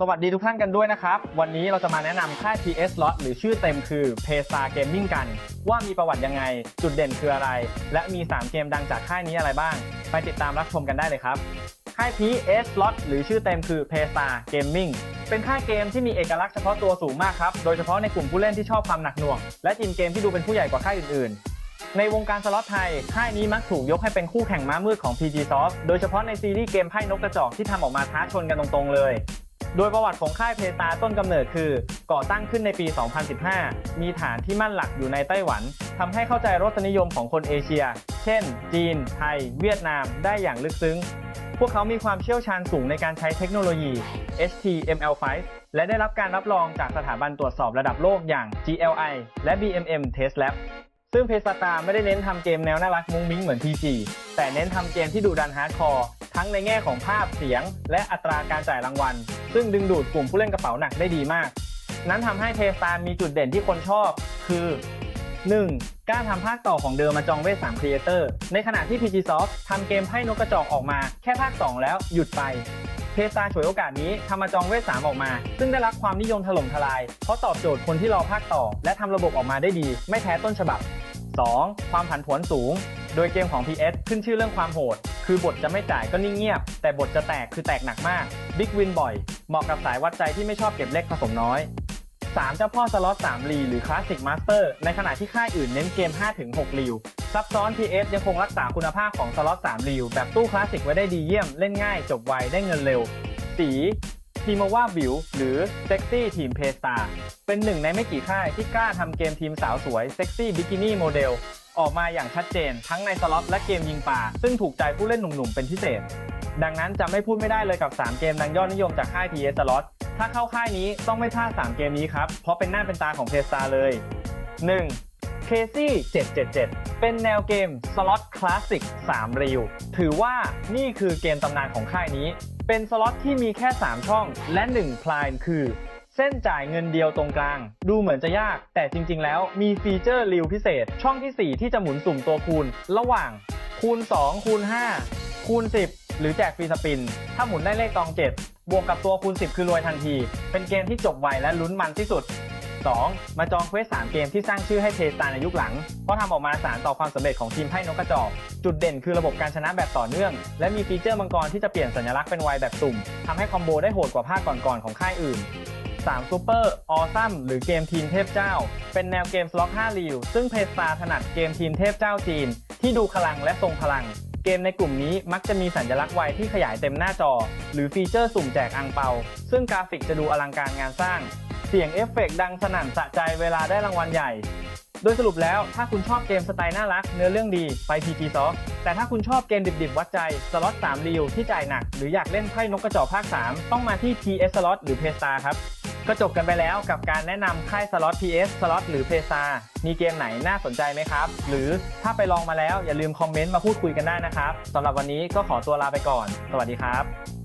สวัสดีทุกท่านกันด้วยนะครับ วันนี้เราจะมาแนะนำค่าย PS Slot หรือชื่อเต็มคือ p a s t a r Gaming กัน ว่ามีประวัติยังไง จุดเด่นคืออะไร และมี 3 เกมดังจากค่ายนี้อะไรบ้าง ไปติดตามรับชมกันได้เลยครับ ค่าย PS Slot หรือชื่อเต็มคือ p a s t a r Gaming เป็นค่ายเกมที่มีเอกลักษณ์เฉพาะตัวสูงมากครับ โดยเฉพาะในกลุ่มผู้เล่นที่ชอบความหนักหน่วง และทีมเกมที่ดูเป็นผู้ใหญ่กว่าค่ายอื่นในวงการสล็อตไทย ค่ายนี้มักถูกยกให้เป็นคู่แข่งม้ามืดของ PG Soft โดยเฉพาะในซีรีส์เกมไพ่นกกระจอกที่ทำออกมาท้าชนกันตรงๆเลย โดยประวัติของค่ายเพตาต้นกำเนิดคือก่อตั้งขึ้นในปี 2015 มีฐานที่มั่นหลักอยู่ในไต้หวันทำให้เข้าใจรสนิยมของคนเอเชีย เช่น จีน ไทย เวียดนามได้อย่างลึกซึ้ง พวกเขามีความเชี่ยวชาญสูงในการใช้เทคโนโลยี HTML5 และได้รับการรับรองจากสถาบันตรวจสอบระดับโลกอย่าง GLI และ BMM Test Lab ซึ่งเพสตาไม่ได้เน้นทำเกมแนวน่ารักมุ้งมิ้งเหมือน PG แต่เน้นทำเกมที่ดุดันฮาร์ดคอร์ ทั้งในแง่ของภาพเสียง และอัตราการจ่ายรางวัล ซึ่งดึงดูดกลุ่มผู้เล่นกระเป๋าหนักได้ดีมาก นั้นทำให้เทสตามีจุดเด่นที่คนชอบ คือ 1. กล้าทำภาคต่อของเดิมมาจองเวท3 Creator ในขณะที่ PG Soft ทำเกมไพ่นกกระจอกออกมาแค่ภาค 2 แล้วหยุดไปเทสตาฉวยโอกาสนี้ทำมาจองเวท3ออกมา ซึ่งได้รับความนิยมถล่มทลาย เพราะตอบโจทย์คนที่รอภาคต่อ และทำระบบออกมาได้ดี ไม่แพ้ต้นฉบับ 2. ความผันผวนสูง โดยเกมของ PS ขึ้นชื่อเรื่องความโหด คือบทจะไม่จ่ายก็นิ่งเงียบ แต่บทจะแตกคือแตกหนักมากบิ๊กวินบ่อย เหมาะกับสายวัดใจที่ไม่ชอบเก็บเล็กผสมน้อย 3 เจ้าพ่อสล็อต3ลีหรือคลาสสิกมาสเตอร์ในขณะที่ค่ายอื่นเน้นเกม 5-6ลีวซับซ้อน TF ยังคงรักษาคุณภาพของสล็อต3ลีวแบบตู้คลาสสิกไว้ได้ดีเยี่ยมเล่นง่ายจบไวได้เงินเร็ว สี ทีมว่าบิวหรือเซ็กซี่ทีมเพสตาเป็นหนึ่งในไม่กี่ค่ายที่กล้าทำเกมทีมสาวสวยเซ็กซี่บิกินี่โมเดลออกมาอย่างชัดเจน ทั้งในสล็อตและเกมยิงป่า ซึ่งถูกใจผู้เล่นหนุ่มๆ เป็นพิเศษ ดังนั้นจะไม่พูดไม่ได้เลยกับ 3 เกมดังยอดนิยมจากค่าย PS Slot ถ้าเข้าค่ายนี้ต้องไม่พลาด 3 เกมนี้ครับ เพราะเป็นหน้าเป็นตาของ p l a y s t a r เลย 1. Crazy 777 เป็นแนวเกมสล็อตคลาสสิก3รีวถือว่านี่คือเกมตำนานของค่ายนี้ เป็นสล็อตที่มีแค่ 3 ช่องและ 1 พลายคือ เส้นจ่ายเงินเดียวตรงกลาง ดูเหมือนจะยาก แต่จริง ๆ แล้วมีฟีเจอร์ริวพิเศษ ช่องทีสี่4 ที่จะหมุนสุ่มตัวคูณ ระหว่างคูณ 2 คูณ 5 คูณ 10 หรือแจกฟรีสปิน ถ้าหมุนได้เลขตอง 7 บวกกับตัวคูณ 10 คือรวยทันที เป็นเกมที่จบไวและลุ้นมันที่สุด 2. มาจองเควส3เกมที่สร้างชื่อให้เทสตาในยุคหลัง เพราะทำออกมาสารต่อความสำเร็จของทีมไพ่นกกระจอก จุดเด่นคือระบบการชนะแบบต่อเนื่อง และมีฟีเจอร์มังกรที่จะเปลี่ยนสัญลักษณ์เป็นไวแบบสุ่มทำให้คอมโบได้โหดกว่าภาคก่อนๆของค่ายอื่น3 Super Awesome หรือเกมทีมเทพเจ้า เป็นแนวเกมสล็อต5รีวซึ่งเพสตาถนัดเกมทีมเทพเจ้าจีน ที่ดูพลังและทรงพลัง เกมในกลุ่มนี้มักจะมีสัญลักษณ์ไวที่ขยายเต็มหน้าจอ หรือฟีเจอร์สุ่มแจกอังเปา ซึ่งกราฟิกจะดูอลังการงานสร้าง สียงเอฟเฟกต์ดังสนั่นสะใจเวลาได้รางวัลใหญ่ โดยสรุปแล้วถ้าคุณชอบเกมสไตล์น่ารัก เนื้อเรื่องดีไป PG Soft แต่ถ้าคุณชอบเกมดิบๆ วัดใจ สล็อต3รีวที่จ่ายหนัก หรืออยากเล่นไพ่นกกระจอกภาค 3 ต้องมาที่ PS Slot หรือ p a y s t a r ครับก็จบกันไปแล้วกับการแนะนำค่ายสล็อต PS สล็อตหรือ p a y s t a r มีเกมไหนน่าสนใจไหมครับ หรือถ้าไปลองมาแล้วอย่าลืมคอมเมนต์มาพูดคุยกันได้นะครับสำหรับวันนี้ก็ขอตัวลาไปก่อน สวัสดีครับ